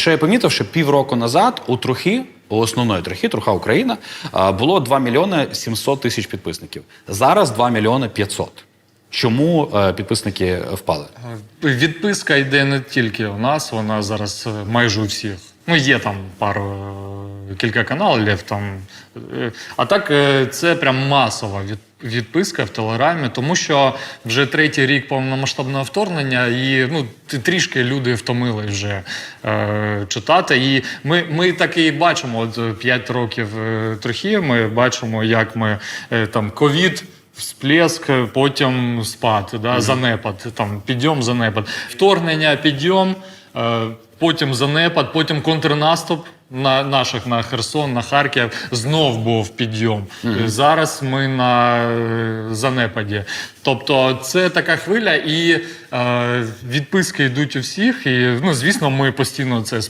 що я помітив, що півроку назад у трохи, у основної трохи, труха Україна, було 2 мільйони 700 тисяч підписників. Зараз 2 мільйони 500. Чому е, підписники впали? Відписка йде не тільки у нас, вона зараз майже у всіх. Ну, є там пару кілька каналів там. е, А так е, це прям масова від, відписка в Телеграмі, тому що вже третій рік повномасштабного вторгнення, і ну трішки люди втомили вже е, читати. І ми, ми так і бачимо, от 5 років е, трохи, ми бачимо, як ми е, там ковід. Всплеск, потім спад, да, занепад, там підйом, занепад. Вторгнення, підйом, потім занепад, потім контрнаступ на наших на Херсон, на Харків. Знов був підйом. Е, Зараз ми на е, занепаді. Тобто це така хвиля, і е, відписки йдуть у всіх. І ну, звісно, ми постійно це